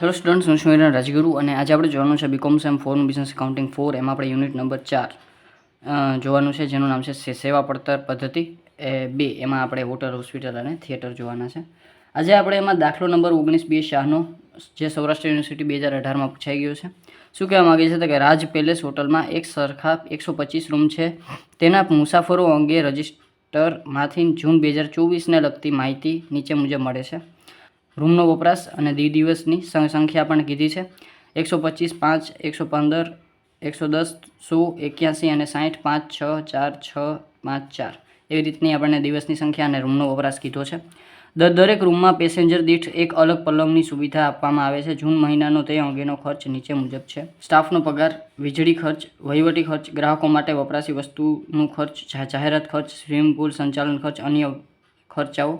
Hello students હું છું રાજગુરુ અને આજે આપણે જોવાનું છે બીકોમ સેમ ફોરનું બિઝનેસ એકાઉન્ટિંગ ફોર એમાં આપણે યુનિટ નંબર ચાર જોવાનું છે, જેનું નામ છે સેવા પડતર પદ્ધતિ એ બે. એમાં આપણે હોટલ હોસ્પિટલ અને થિયેટર જોવાના છે. આજે આપણે એમાં દાખલો નંબર ઓગણીસ બે શાહનો, જે સૌરાષ્ટ્ર યુનિવર્સિટી બે હજાર અઢારમાં પૂછાઈ ગયો છે. શું કહેવા માગે છે તો કે રાજ પેલેસ હોટલમાં એક સરખા એકસો પચીસ રૂમ છે. તેના મુસાફરો અંગે રજિસ્ટરમાંથી જૂન બે હજાર ચોવીસને લગતી માહિતી નીચે મુજબ મળે છે. રૂમનો વપરાશ અને દી દિવસની સંખ્યા પણ કીધી છે. એકસો પચીસ પાંચ, એકસો પંદર, એકસો દસ, સો, એક્યાસી અને સાઠ પાંચ, છ, ચાર, છ, પાંચ, ચાર. એવી રીતની આપણને દિવસની સંખ્યા અને રૂમનો વપરાશ કીધો છે. દરેક રૂમમાં પેસેન્જર દીઠ એક અલગ પલંગની સુવિધા આપવામાં આવે છે. જૂન મહિનાનો તે અંગેનો ખર્ચ નીચે મુજબ છે. સ્ટાફનો પગાર, વીજળી ખર્ચ, વહીવટી ખર્ચ, ગ્રાહકો માટે વપરાશી વસ્તુનું ખર્ચ, જાહેરાત ખર્ચ, સ્વિમિંગ પુલ સંચાલન ખર્ચ, અન્ય ખર્ચાઓ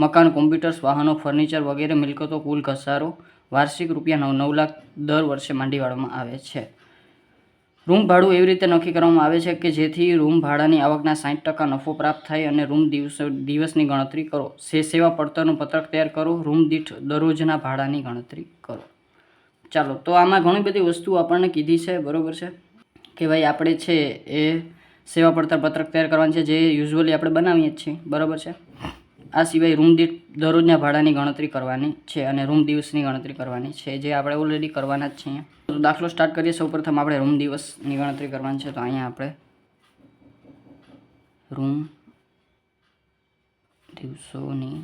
મકાન, કોમ્પ્યુટર્સ, વાહનો, ફર્નિચર વગેરે મિલકતો, કુલ ઘસારો, વાર્ષિક રૂપિયા નવ નવ લાખ દર વર્ષે માંડી વાળવામાં આવે છે. રૂમ ભાડું એવી રીતે નક્કી કરવામાં આવે છે કે જેથી રૂમ ભાડાની આવકના સાઠ ટકા નફો પ્રાપ્ત થાય અને રૂમ દિવસ દિવસની ગણતરી કરો. સે સેવા પડતરનું પત્રક તૈયાર કરો. રૂમ દીઠ દરરોજના ભાડાની ગણતરી કરો. ચાલો, તો આમાં ઘણી બધી વસ્તુ આપણને કીધી છે. બરાબર છે? કે ભાઈ આપણે છે એ સેવા પડતર પત્રક તૈયાર કરવાની છે જે યુઝ્યુઅલી આપણે બનાવીએ જ છીએ. બરાબર છે? આ સિવાય રૂમ દીઠ દરરોજના ભાડાની ગણતરી કરવાની છે અને રૂમ દિવસની ગણતરી કરવાની છે, જે આપણે ઓલરેડી કરવાના જ છીએ. દાખલો સ્ટાર્ટ કરીએ. સૌપ્રથમ આપણે રૂમ દિવસની ગણતરી કરવાની છે. તો અહીંયા આપણે રૂમ દિવસોની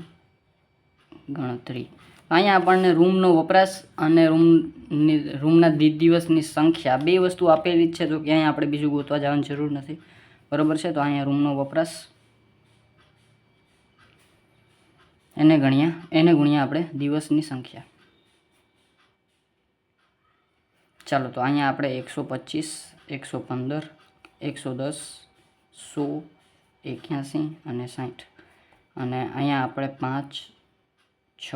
ગણતરી. અહીંયા આપણને રૂમનો વપરાશ અને રૂમની, રૂમના દીધ દિવસની સંખ્યા બે વસ્તુ આપેલી જ છે તો ક્યાંય આપણે બીજું ગોતવા જવાની જરૂર નથી. બરાબર છે? તો અહીંયા રૂમનો વપરાશ એને ગણ્યા, એને ગુણ્યા આપણે દિવસની સંખ્યા. ચાલો તો અહીંયા આપણે એકસો પચીસ, એકસો પંદર, એકસો દસ, સો, એક્યાસી અને સાઠ અને અહીંયા આપણે પાંચ, છ,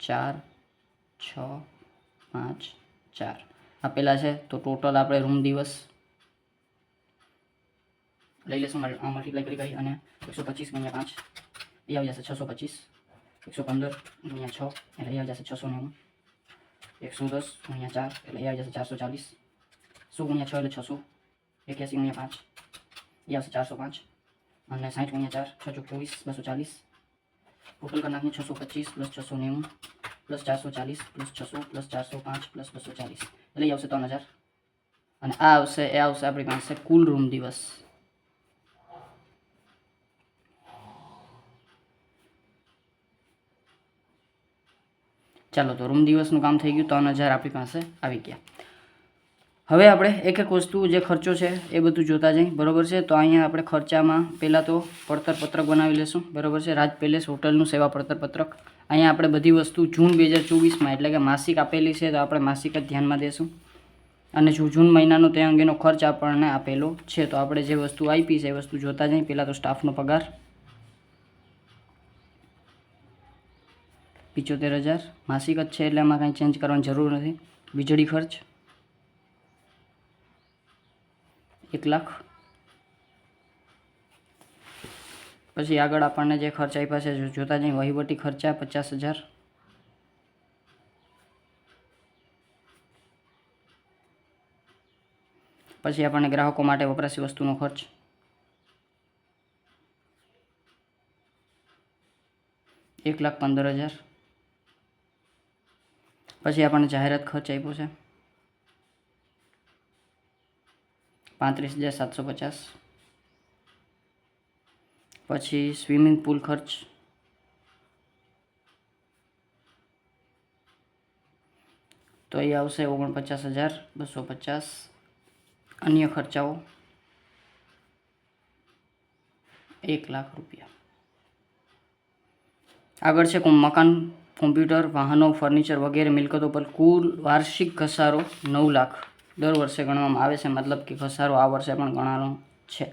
ચાર, છ, પાંચ, ચાર. આપેલા છે, તો ટોટલ આપણે રૂમ દિવસ. લઈ લેશું મલ્ટીપ્લાય કરી કરી અને એકસો પચીસ ગુણ્યા પાંચ. એ આવી જશે છસો પચીસ એકસો પંદર ગુણ્યા છ એટલે એ આવી જશે છસો નેવું એકસો દસ ગુણ્યા ચાર એટલે એ આવી જશે ચારસો ચાલીસ સો ગુણ્યા છ એટલે છસો એક્યાસી ગુણ્યા પાંચ એ આવશે ચારસો પાંચ અને સાઠ ગુણ્યા ચાર છ ચોક ચોવીસ બસો ચાલીસ ટોટલ કરી નાખીએ છસો પચીસ પ્લસ છસો નેવું પ્લસ ચારસો ચાલીસ પ્લસ છસો પ્લસ ચારસો પાંચ પ્લસ બસો ચાલીસ એટલે એ આવશે ત્રણ હજાર અને આ આવશે એ આવશે આપણી પાસે કુલ રૂમ દિવસ ચાલો તો રૂમ દિવસનું કામ થઈ ગયું ત્રણ હજાર આપણી પાસે આવી ગયા. હવે આપણે એક એક વસ્તુ જે ખર્ચો છે એ બધું જોતા જઈએ બરોબર છે? તો અહીંયા આપણે ખર્ચામાં પહેલાં તો પડતર પત્રક બનાવી લેશું, બરોબર છે? રાજ પેલેસ હોટલનું સેવા પડતર પત્રક. અહીંયા આપણે બધી વસ્તુ જૂન બે હજાર ચોવીસમાં, એટલે કે માસિક આપેલી છે તો આપણે માસિક જ ધ્યાનમાં દેશું. અને જો જૂન મહિનાનો તે અંગેનો ખર્ચ આપણને આપેલો છે, તો આપણે જે વસ્તુ આપી છે એ વસ્તુ જોતા જઈએ પહેલાં તો સ્ટાફનો પગાર પિચોતેર હજાર. માસિક જ છે એટલે એમાં કાંઈ ચેન્જ કરવાની જરૂર નથી. વીજળી ખર્ચ એક લાખ. પછી આગળ આપણને જે ખર્ચ આપ્યા છે જોતા જઈએ, વહીવટી ખર્ચા પચાસ હજાર. પછી આપણને ગ્રાહકો માટે વપરાશી વસ્તુનો ખર્ચ. એક લાખ પંદર હજાર. પછી આપણને જાહેરાત ખર્ચ આપ્યો છે. પાંત્રીસ હજાર સાતસો પચાસ. પછી સ્વિમિંગ પુલ ખર્ચ. તો એ આવશે ઓગણપચાસ હજાર, બસો પચાસ. અન્ય ખર્ચાઓ. એક લાખ રૂપિયા. આગળ છે મકાન. કોમ્પ્યુટર, વાહનો, ફર્નિચર વગેરે મિલકતો પર કુલ વાર્ષિક ઘસારો નવ લાખ. દર વર્ષે ગણવામાં આવે છે, મતલબ કે ઘસારો આ વર્ષે પણ ગણાનો છે.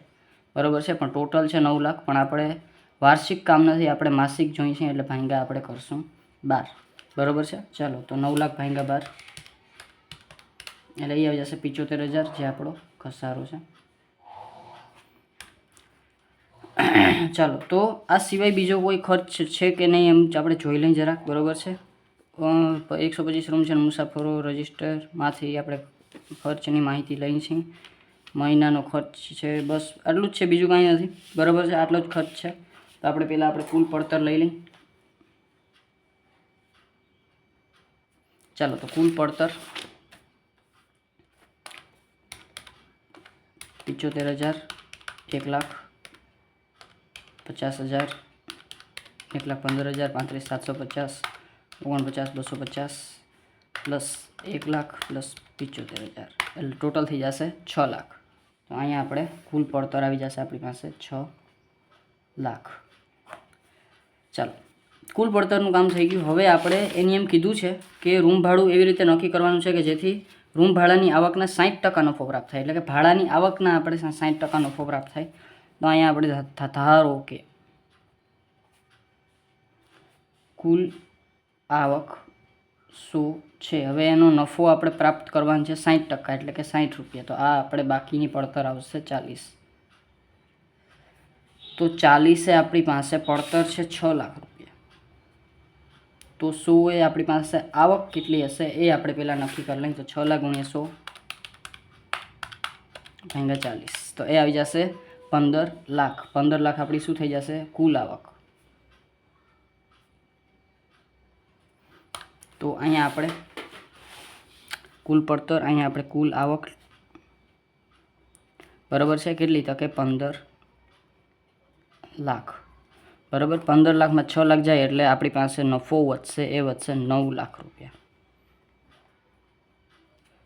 બરાબર છે, પણ ટોટલ છે નવ લાખ. પણ આપણે વાર્ષિક કામ નથી, આપણે માસિક જોઈએ છે એટલે ભાંગા આપણે કરશું બાર. બરાબર છે? ચાલો, તો નવ લાખ ભાંગા બાર. એટલે એ આવી જશે પિચોતેર હજાર, જે આપણો ઘસારો છે. ચાલો, તો આ સિવાય બીજો કોઈ ખર્ચ છે કે નહીં એમ આપણે જોઈ લઈએ જરાક, બરાબર છે? એકસો પચીસ રૂમ છે મુસાફરો રજિસ્ટરમાંથી આપણે ખર્ચની માહિતી લઈ છીએ. મહિનાનો ખર્ચ છે, બસ આટલું જ છે, બીજું કાંઈ નથી. બરાબર છે, આટલો જ ખર્ચ છે. તો આપણે પહેલાં આપણે કુલ પડતર લઈ લઈએ. ચાલો, તો કુલ પડતર પિચોતેર હજાર એક લાખ પચાસ હજાર એક લાખ પંદર હજાર, પાંત્રીસ, સાતસો પચાસ, ઓગણપચાસ, બસો પચાસ, પ્લસ એક લાખ, પ્લસ પિચોતેર હજાર. એટલે ટોટલ થઈ જશે છ લાખ. તો અહીંયા આપણે કુલ પડતર આવી જશે આપણી પાસે છ લાખ. ચાલો. કુલ પડતરનું કામ થઈ ગયું. હવે આપણે એની એમ કીધું છે કે રૂમ ભાડું એવી રીતે નક્કી કરવાનું છે કે જેથી રૂમ ભાડાની આવકના સાઠ ટકા નફો પ્રાપ્ત થાય. એટલે કે ભાડાની આવકના આપણે સાઠ ટકા નફો પ્રાપ્ત થાય. તો અહીંયા આપણે ધારો કે કુલ આવક સો છે. હવે એનો નફો આપણે પ્રાપ્ત કરવાનો છે સાઠ ટકા, એટલે કે સાઠ રૂપિયા. તો આ આપણે બાકીની પડતર આવશે ચાલીસ. તો ચાલીસે આપણી પાસે પડતર છે છ લાખ રૂપિયા. તો સો એ આપણી પાસે આવક કેટલી હશે એ આપણે પહેલાં નક્કી કરી લઈએ. તો છ લાખ ગુણ્યા સો ભાંગા ચાલીસ. તો એ આવી જશે પંદર લાખ. પંદર લાખ આપણી શું થઈ જશે? કુલ આવક. તો અહીંયા આપણે કુલ પડતર, અહીંયા આપણે કુલ આવક બરાબર છે કેટલી? તકે પંદર લાખ. બરાબર? પંદર લાખમાં છ લાખ જાય એટલે આપણી પાસે નફો વધશે, એ વધશે નવ લાખ રૂપિયા.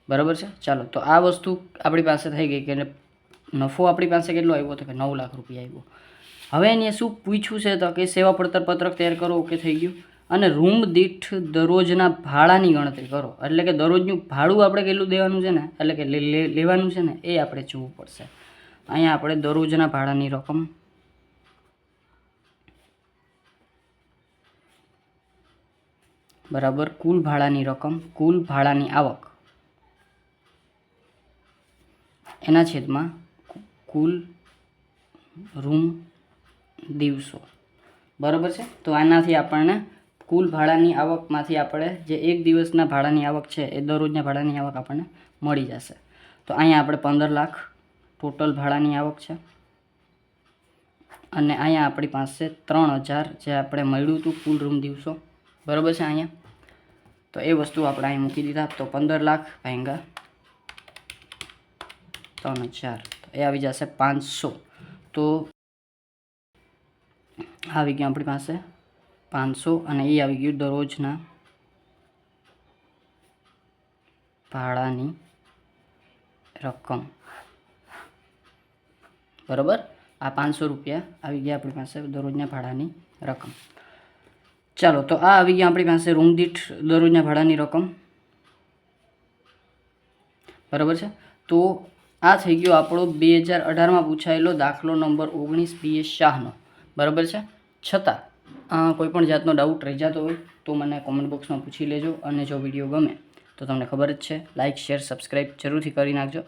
બરાબર છે? ચાલો, તો આ વસ્તુ આપણી પાસે થઈ ગઈ કે નફો આપણી પાસે કેટલો આવ્યો તો કે નવ લાખ રૂપિયા આવ્યો. હવે એને શું પૂછ્યું છે તો કે સેવા પડતર પત્રક તૈયાર કરો ઓકે થઈ ગયું? અને રૂમ દીઠ દરરોજના ભાડાની ગણતરી કરો. એટલે કે દરરોજનું ભાડું આપણે કેટલું દેવાનું છે ને? એટલે કે લેવાનું છે ને, એ આપણે જોવું પડશે. અહીંયા આપણે દરરોજના ભાડાની રકમ બરાબર, કુલ ભાડાની રકમ, કુલ ભાડાની આવક. એના છેદમાં કુલ રૂમ દિવસો. બરાબર છે? તો આનાથી આપણને કુલ ભાડાની આવકમાંથી આપણે જે એક દિવસના ભાડાની આવક છે, એ દરરોજના ભાડાની આવક આપણને મળી જશે. તો અહીંયા આપણે પંદર લાખ ટોટલ ભાડાની આવક છે. અને અહીંયા આપણી પાસે ત્રણ હજાર જે આપણે મળ્યું હતું કુલ રૂમ દિવસો. બરાબર છે અહીંયા? તો એ વસ્તુ આપણે અહીં મૂકી દીધા. તો પંદર લાખ ભાંગા ત્રણ હજાર. એ આવી જશે પાંચસો. તો આવી ગયું આપણી પાસે પાંચસો અને એ આવી ગયું દરરોજના ભાડાની રકમ. બરાબર? આ પાંચસો રૂપિયા આવી ગયા આપણી પાસે દરરોજના ભાડાની રકમ. ચાલો, તો આ આવી ગયા આપણી પાસે રૂમ દીઠ દરરોજના ભાડાની રકમ. બરાબર છે? તો આ થઈ ગયો આપણો બે હજાર અઢારમાં પૂછાયેલો દાખલો નંબર ઓગણીસ બી એ શાહનો. બરાબર છે? છતાં અ, કોઈ પણ જાતનો ડાઉટ રહી જતો હોય તો મને કોમેન્ટ બોક્સમાં પૂછી લેજો અને જો વીડિયો ગમે તો તમને ખબર જ છે લાઇક શેર સબસ્ક્રાઈબ જરૂરથી કરી નાખજો.